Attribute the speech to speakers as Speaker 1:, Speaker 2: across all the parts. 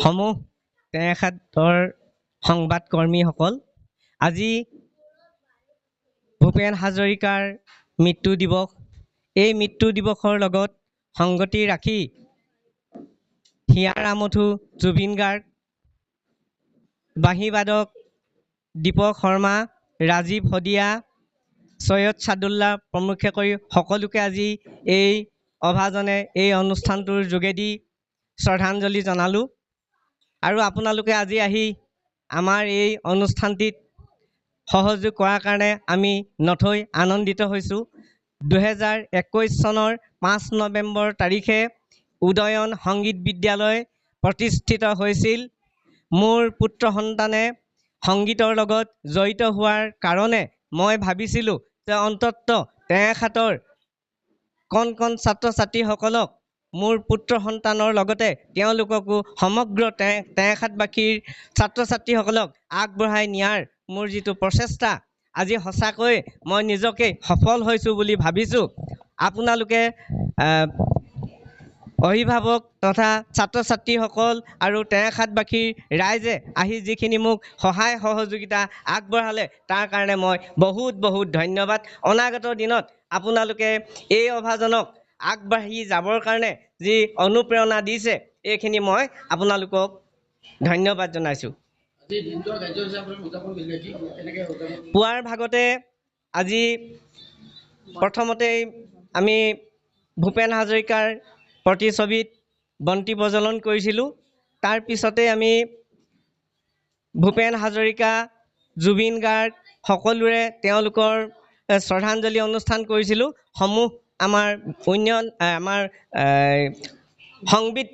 Speaker 1: সমূহ টেঙাখাতৰ সংবাদকৰ্মীসকল আজি ভূপেন হাজৰিকাৰ মৃত্যু দিৱস। এই মৃত্যু দিৱসৰ লগত সংগতি ৰাখি হিয়াৰ আমঠু জুবিন গাৰ্গ বাঁহীবাদক দীপক শৰ্মা ৰাজীৱ শদিয়া চৈয়দ চাদুল্লা প্ৰমুখ্যে কৰি সকলোকে আজি এই অভাজনে এই অনুষ্ঠানটোৰ যোগেদি শ্ৰদ্ধাঞ্জলি জনালোঁ। আৰু আপোনালোকে আজি আহি আমাৰ এই অনুষ্ঠানটিত সহযোগ কৰাৰ কাৰণে আমি নথৈ আনন্দিত হৈছোঁ। দুহেজাৰ একৈছ চনৰ পাঁচ নৱেম্বৰ তাৰিখে উদয়ন সংগীত বিদ্যালয় প্ৰতিষ্ঠিত হৈছিল। মোৰ পুত্ৰ সন্তানে সংগীতৰ লগত জড়িত হোৱাৰ কাৰণে মই ভাবিছিলোঁ যে অন্ততঃ টেঙাখাতৰ কণ কণ ছাত্ৰ ছাত্ৰীসকলক মোৰ পুত্ৰ সন্তানৰ লগতে তেওঁলোককো সমগ্ৰ টে টেঙাখাতবাসীৰ ছাত্ৰ ছাত্ৰীসকলক আগবঢ়াই নিয়াৰ মোৰ যিটো প্ৰচেষ্টা আজি সঁচাকৈ মই নিজকে সফল হৈছোঁ বুলি ভাবিছোঁ। আপোনালোকে অভিভাৱক তথা ছাত্ৰ ছাত্ৰীসকল আৰু টেঙাখাতবাসীৰ ৰাইজে আহি যিখিনি মোক সহায় সহযোগিতা আগবঢ়ালে তাৰ কাৰণে মই বহুত বহুত ধন্যবাদ। অনাগত দিনত আপোনালোকে এই অভাজনক আগবাঢ়ি যাবৰ কাৰণে যি অনুপ্ৰেৰণা দিছে এইখিনি মই আপোনালোকক ধন্যবাদ জনাইছোঁ। পুৱাৰ ভাগতে আজি প্ৰথমতেই আমি ভূপেন হাজৰিকাৰ প্ৰতিছবিত বন্তি প্ৰজ্বলন কৰিছিলোঁ। তাৰ পিছতে আমি ভূপেন হাজৰিকা জুবিন গাৰ্গ সকলোৰে তেওঁলোকৰ শ্ৰদ্ধাঞ্জলি অনুষ্ঠান কৰিছিলোঁ। সমূহ আমাৰ উন্নয়ন আমাৰ সংগীত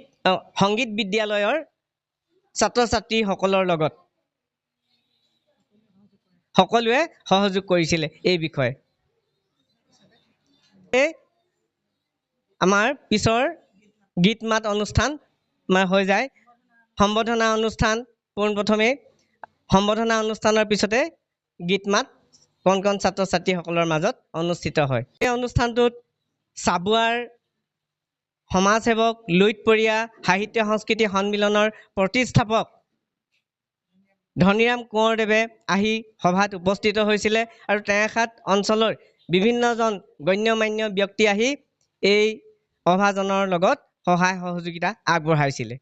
Speaker 1: সংগীত বিদ্যালয়ৰ ছাত্ৰ ছাত্ৰীসকলৰ লগত সকলোৱে সহযোগ কৰিছিলে এই বিষয়ে। এই আমাৰ পিছৰ গীত মাত অনুষ্ঠান হৈ যায়। সম্বৰ্ধনা অনুষ্ঠান পোনপ্ৰথমে সম্বৰ্ধনা অনুষ্ঠানৰ পিছতে গীত মাত কণ কণ ছাত্ৰ ছাত্ৰীসকলৰ মাজত অনুষ্ঠিত হয়। এই অনুষ্ঠানটোত চাবুৱাৰ সমাজসেৱক লুইত পৰিয়া সাহিত্য সংস্কৃতি সন্মিলনৰ প্ৰতিষ্ঠাপক ধনীৰাম কোঁৱৰদেৱে আহি সভাত উপস্থিত হৈছিলে আৰু টেঙাখাত অঞ্চলৰ বিভিন্নজন গণ্য মান্য ব্যক্তি আহি এই অভাজনৰ লগত সহায় সহযোগিতা আগবঢ়াইছিলে।